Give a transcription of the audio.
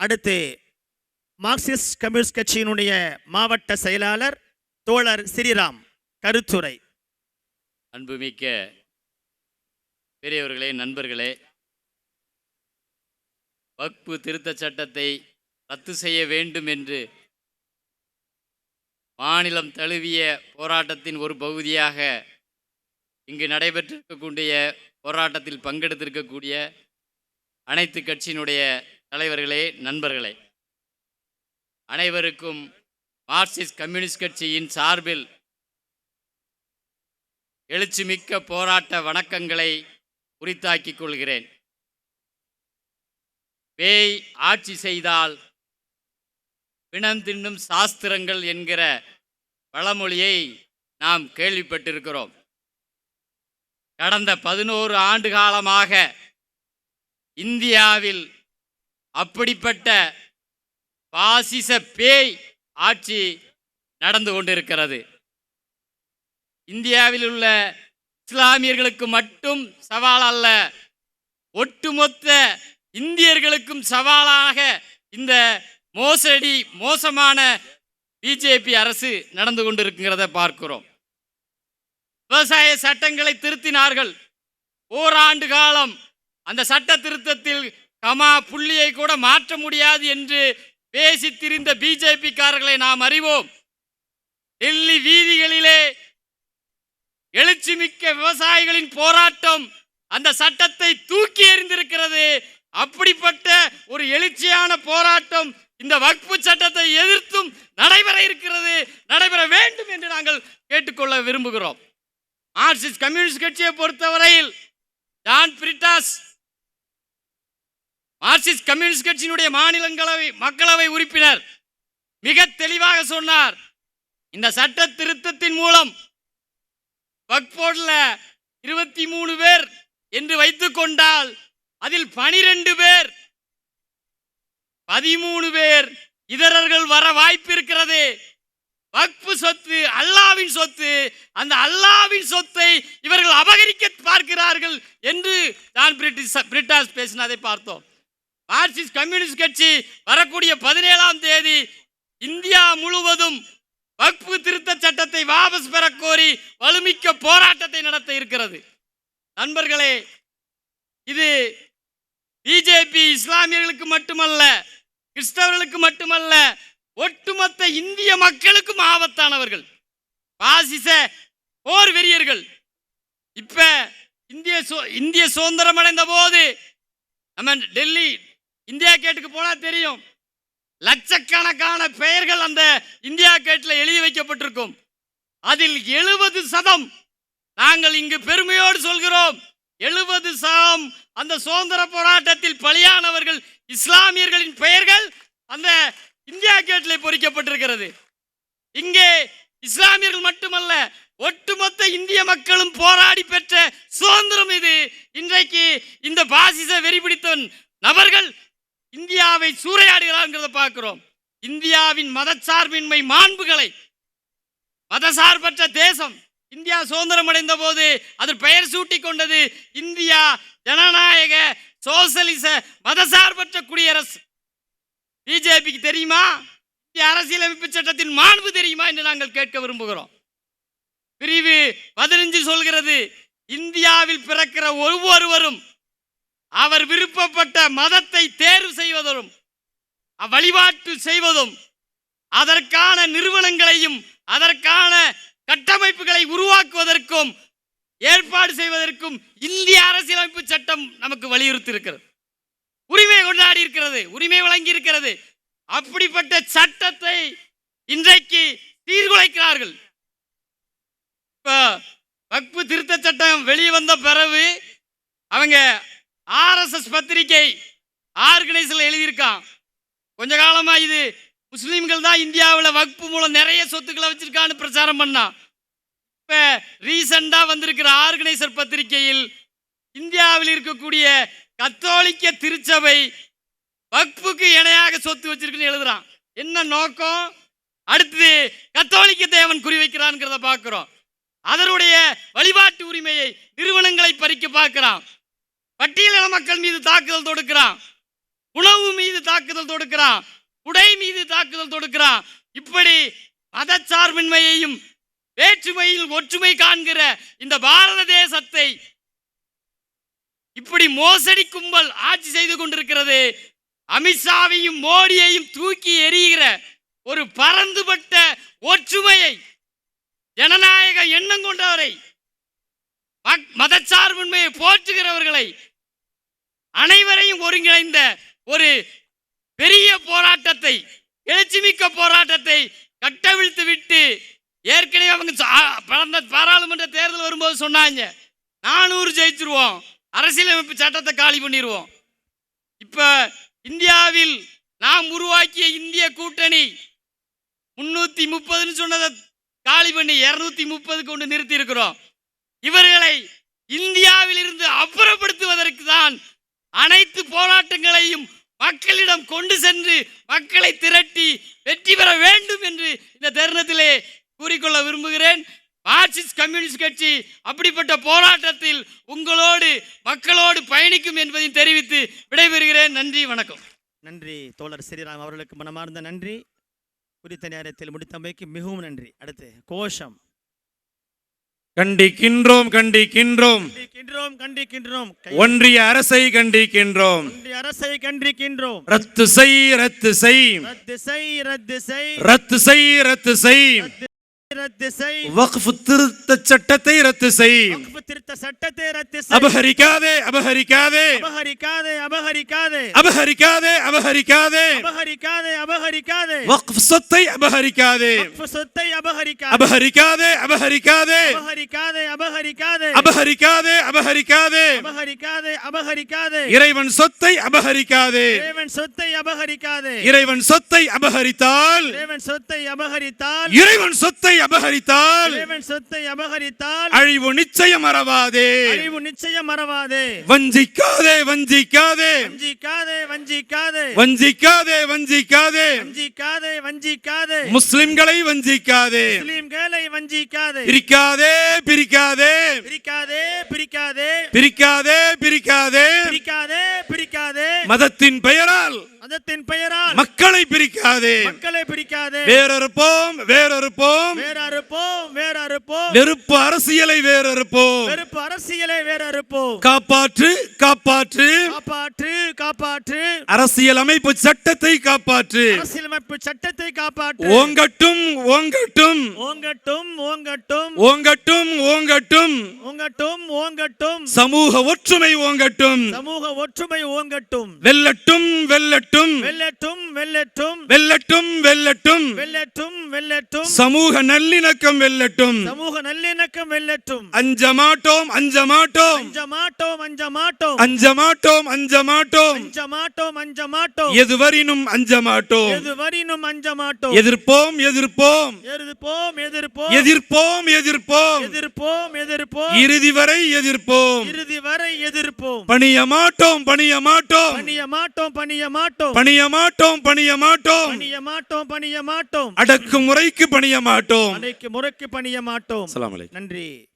அடுத்து Marxist communist கட்சியினுடைய மாவட்ட செயலாளர் தோழர் ஸ்ரீராம் கருத்துரை. அன்புமிக்க பெரியவர்களே நண்பர்களே வக்பு திருத்த சட்டத்தை ரத்து செய்ய வேண்டும் என்று மாநிலம் தழுவிய போராட்டத்தின் ஒரு பகுதியாக இங்கு நடைபெற்றிருக்கக்கூடிய போராட்டத்தில் பங்கெடுத்திருக்கக்கூடிய அனைத்து கட்சியினுடைய தலைவர்களே நண்பர்களே. அனைவருக்கும் மார்க்சிஸ்ட் கம்யூனிஸ்ட் கட்சியின் சார்பில் எழுச்சிமிக்க போராட்ட வணக்கங்களை உரித்தாக்கிக் கொள்கிறேன். பேய் ஆட்சி செய்தால் பிணம் தின்னும் சாஸ்திரங்கள் என்கிற பழமொழியை நாம் கேள்விப்பட்டிருக்கிறோம். கடந்த பதினோரு ஆண்டு காலமாக இந்தியாவில் அப்படிப்பட்ட பாசிச பேய் ஆட்சி நடந்து கொண்டிருக்கிறது. இந்தியாவில் உள்ள இஸ்லாமியர்களுக்கு மட்டும் சவால் அல்ல ஒட்டுமொத்த இந்தியர்களுக்கும் சவாலாக இந்த மோசடி மோசமான பிஜேபி அரசு நடந்து கொண்டிருக்கிறத பார்க்கிறோம். விவசாய சட்டங்களை திருத்தினார்கள். ஓராண்டு காலம் அந்த சட்ட திருத்தத்தில் கமா புள்ளியை கூட மாற்ற முடியாது என்று பேசி திரிந்த பிஜேபிக்காரர்களை நாம் அறிவோம். டெல்லி வீதிகளிலே எழுச்சிமிக்க விவசாயிகளின் போராட்டம் அந்த சட்டத்தை தூக்கி எறிந்திருக்கிறது. அப்படிப்பட்ட ஒரு எழுச்சியான போராட்டம் இந்த வக்பு சட்டத்தை எதிர்த்தும் நடைபெற இருக்கிறது. நடைபெற வேண்டும் என்று நாங்கள் கேட்டுக்கொள்ள விரும்புகிறோம். மார்க்சிஸ்ட் கம்யூனிஸ்ட் கட்சியை பொறுத்தவரையில் ஜான் பிரிட்டாஸ் மார்க்சிஸ்ட் கம்யூனிஸ்ட் கட்சியினுடைய மாநிலங்களவை மக்களவை உறுப்பினர் மிக தெளிவாக சொன்னார். இந்த சட்ட திருத்தத்தின் மூலம் வக்போர்டில் இருபத்தி மூணு பேர் என்று வைத்து கொண்டால் அதில் பனிரெண்டு பேர் பதிமூணு பேர் இதரர்கள் வர வாய்ப்பு இருக்கிறது. வக்பு சொத்து அல்லாவின் சொத்து அந்த அல்லாவின் சொத்தை இவர்கள் அபகரிக்க பார்க்கிறார்கள் என்று நான் பிரிட்டிஷ் பிரிட்டாஸ் பேசினதை பார்த்தோம். மார்க்சிஸ்ட் கம்யூனிஸ்ட் கட்சி வரக்கூடிய பதினேழாம் தேதி இந்தியா முழுவதும் வக்பு திருத்த சட்டத்தை வாபஸ் பெற கோரி வலுமிக்க போராட்டத்தை நடத்த இருக்கிறது. நண்பர்களே இது பிஜேபி இஸ்லாமியர்களுக்கு மட்டுமல்ல கிறிஸ்தவர்களுக்கு மட்டுமல்ல ஒட்டுமொத்த இந்திய மக்களுக்கும் ஆபத்தானவர்கள். பாசிச போர் வெறியர்கள் இப்ப இந்திய சு- இந்திய சுதந்திரம் அடைந்த போது நம்ம டெல்லி இந்தியா கேட்டுக்கு போனால் தெரியும். லட்சக்கணக்கான பெயர்கள் அந்த இந்தியா கேட்டில் எழுதி வைக்கப்பட்டிருக்கும். அதில் எழுபது சதம் நாங்கள் இங்கு பெருமையோடு சொல்கிறோம். எழுபது சதம் அந்த சுதந்திர போராட்டத்தில் பலியானவர்கள் இஸ்லாமியர்களின் பெயர்கள் அந்த இந்தியா கேட்டில் பொறிக்கப்பட்டிருக்கிறது. இங்கே இஸ்லாமியர்கள் மட்டுமல்ல ஒட்டுமொத்த இந்திய மக்களும் போராடி பெற்ற சுதந்திரம் இது. இன்றைக்கு இந்த பாசிச வெறி நபர்கள் இந்தியாவை சூறையாடுகிறாங்கிறத பார்க்கிறோம். இந்தியாவின் மதச்சார்பின்மை மாண்புகளை. மதசார்பற்ற தேசம். இந்தியா சுதந்திரம் அடைந்த போது அது பெயர் சூட்டிக் கொண்டது இந்தியா ஜனநாயக சோசலிச மதசார்பற்ற குடியரசு. பிஜேபிக்கு தெரியுமா? இந்திய அரசியலமைப்பு சட்டத்தின் மாண்பு தெரியுமா என்று நாங்கள் கேட்க விரும்புகிறோம். பிரிவு பதினஞ்சு சொல்கிறது இந்தியாவில் பிறக்கிற ஒவ்வொருவரும் அவர் விருப்பப்பட்ட மதத்தை தேர்வு செய்வதும் வழிபாட்டு செய்வதும் அதற்கான நிறுவனங்களையும் அதற்கான கட்டமைப்புகளை உருவாக்குவதற்கும் ஏற்பாடு செய்வதற்கும் இந்திய அரசியலமைப்பு சட்டம் நமக்கு வலியுறுத்தி இருக்கிறது உரிமை கொண்டாடி இருக்கிறது உரிமை வழங்கி இருக்கிறது. அப்படிப்பட்ட சட்டத்தை இன்றைக்கு சீர்குலைக்கிறார்கள். இப்போ வக்பு திருத்த சட்டம் வெளியே வந்த பிறகு அவங்க ஆர்எஸ்எஸ் பத்திரிகை ஆர்கனைஸில் எழுதியிருக்கான். கொஞ்ச காலமாக இது முஸ்லீம்கள் தான் இந்தியாவில் வக்பு மூலம் நிறைய சொத்துக்களை வச்சுருக்கான்னு பிரச்சாரம் பண்ணான். இப்போ ரீசண்டாக வந்திருக்கிற ஆர்கனைசர் பத்திரிகையில் இந்தியாவில் இருக்கக்கூடிய கத்தோலிக்க திருச்சபை வக்புக்கு இணையாக சொத்து வச்சிருக்குன்னு எழுதுறான். என்ன நோக்கம்? அடுத்தது கத்தோலிக்க தேவன் குறிவைக்கிறான்ங்கிறத பார்க்குறோம். அதனுடைய வழிபாட்டு உரிமையை நிறுவனங்களை பறிக்க பார்க்குறான். பட்டியலின மக்கள் மீது தாக்குதல் தொடுக்கிறான். உணவு மீது தாக்குதல் தொடுக்கிறான். உடை மீது தாக்குதல் தொடுக்கிறான். இப்படி மதச்சார்பின்மையையும் வேற்றுமையில் ஒற்றுமை காண்கிற இந்த பாரத தேசத்தை இப்படி மோசடி கும்பல் ஆட்சி செய்து கொண்டிருக்கிறது. அமித்ஷாவையும் மோடியையும் தூக்கி எறிகிற ஒரு பரந்துபட்ட ஒற்றுமையை ஜனநாயக எண்ணம் கொண்டவரை மதச்சார்பின்மையை போற்றுகிறவர்களை அனைவரையும் ஒருங்கிணைந்த ஒரு பெரிய போராட்டத்தை எழுச்சிமிக்க போராட்டத்தை கட்டவிழ்த்து விட்டு ஏற்கனவே அவங்க ச- பாராளுமன்ற தேர்தல் வரும்போது சொன்னாங்க. நானூறு ஜெயிச்சிருவோம். அரசியலமைப்பு சட்டத்தை காலி பண்ணிடுவோம் இப்போ இந்தியாவில் நாம் உருவாக்கிய இந்திய கூட்டணி முன்னூற்றி முப்பதுன்னு சொன்னதை காலி பண்ணி இரநூத்தி முப்பது கொண்டு நிறுத்தி இருக்கிறோம் இவர்களை இந்தியாவில் இருந்து அப்புறப்படுத்துவதற்கு தான் அனைத்து போராட்டங்களையும் மக்களிடம் கொண்டு சென்று மக்களை திரட்டி வெற்றி பெற வேண்டும் என்று இந்த தருணத்திலே கூறிக்கொள்ள விரும்புகிறேன். மார்க்சிஸ்ட் கம்யூனிஸ்ட் கட்சி அப்படிப்பட்ட போராட்டத்தில் உங்களோடு மக்களோடு பயணிக்கும் என்பதையும் தெரிவித்து விடைபெறுகிறேன். நன்றி வணக்கம். நன்றி தோழர் ஸ்ரீராம் அவர்களுக்கு மனமார்ந்த நன்றி. குறித்த நேரத்தில் முடித்தமைக்கு மிகவும் நன்றி. அடுத்து கோஷம். கண்டிக்கின்றோம் கண்டிக்கின்றோம். கண்டிக்கின்றோம் ஒன்றிய அரசை கண்டிக்கின்றோம். ஒன்றிய அரசை கண்டிக்கின்றோம். ரத்து செய் ரத்து செய். ரத்து செய் ரத்து செய். ரத்து செய் ரத்து செய். ரத்து செய் வக்ஃப் திருத்த சட்டத்தை ரத்து செய் வக்ஃப் திருத்த சட்டத்தை ரத்து செய் அபகரிக்காதே அபகரிக்காதே அபகரிக்காதே அபகரிக்காதே அபகரிக்காதே அபகரிக்காதே அபகரிக்காதே அபகரிக்காதே வக்ஃப் சொத்தை அபகரிக்காதே வக்ஃப் சொத்தை அபகரிக்காதே அபகரிக்காதே அபகரிக்காதே அபகரிக்காதே அபகரிக்காதே அபகரிக்காதே அபகரிக்காதே அபகரிக்காதே அபகரிக்காதே இறைவன் சொத்தை அபகரிக்காதே இறைவன் சொத்தை அபகரிக்காதே இறைவன் சொத்தை அபகரித்தால் இறைவன் சொத்தை அபகரித்தால் இறைவன் சொத்தை அபகரித்தால் இறைவன் சொத்தை அபகரித்தால் அழிவு நிச்சயம் மறவாதே அழிவு நிச்சயம் மறவாதே வஞ்சிக்காதே வஞ்சிக்காதே. வஞ்சிக்காதே வஞ்சிக்காதே. வஞ்சிக்காதே வஞ்சிக்காதே. வஞ்சிக்காதே வஞ்சிக்காதே. முஸ்லிம்களை வஞ்சிக்காதே. முஸ்லிம்களை வஞ்சிக்காதே. பிரிக்காதே பிரிக்காதே. பிரிக்காதே பிரிக்காதே. பிரிக்காதே பிரிக்காதே. பிரிக்காதே பிரிக்காதே. மதத்தின் பெயரால் மதத்தின் பெயரால் மக்களை பிரிக்காதே. மக்களை பிரிக்காதே. வேறறுப்போம் வேறறுப்போம். வேற அறுப்போம் வேற அறுப்போம் வெறுப்பு அரசியலை வேறறுப்போம். வெறுப்பு அரசியலை வேற அறுப்போம் காப்பாற்று காப்பாற்று. காப்பாற்று காப்பாற்று. அரசியல் அமைப்பு சட்டத்தை காப்பாற்று. அரசியலமைப்பு சட்டத்தை காப்பாற்று. ஓங்கட்டும் ஓங்கட்டும். ஓங்கட்டும் ஓங்கட்டும். ஓங்கட்டும் ஓங்கட்டும். ஓங்கட்டும் ஓங்கட்டும். சமூக ஒற்றுமை ஓங்கட்டும். சமூக ஒற்றுமை ஓங்கட்டும். வெல்லட்டும் வெல்லட்டும். வெல்லட்டும். வெல்லட்டும் வெல்லட்டும். வெல்லட்டும் வெல்லட்டும். வெல்லட்டும் சமூக நல்லிணக்கம் வெல்லட்டும். சமூக நல்லிணக்கம் வெல்லட்டும். அஞ்ச மாட்டோம் அஞ்ச மாட்டோம் அஞ்ச மாட்டோம் அஞ்ச மாட்டோம் அஞ்ச மாட்டோம் அஞ்ச மாட்டோம் அஞ்ச மாட்டோம் அஞ்ச மாட்டோம் எதுவரினும் அஞ்ச மாட்டோம் எது வரினும் அஞ்ச மாட்டோம் எதிர்ப்போம் எதிர்ப்போம். எதிர்ப்போம் எதிர்ப்போம். எதிர்ப்போம் எதிர்ப்போம். எதிர்ப்போம் எதிர்ப்போம். இறுதி வரை எதிர்ப்போம். இறுதி வரை எதிர்ப்போம். பணிய மாட்டோம் பணிய மாட்டோம் பணிய மாட்டோம் பணிய மாட்டோம் பணிய மாட்டோம் பணிய மாட்டோம். பணிய மாட்டோம் பணிய மாட்டோம். அடக்குமுறைக்கு பணிய மாட்டோம். அன்னைக்கு முறைக்கு பணிய மாட்டோம். நன்றி.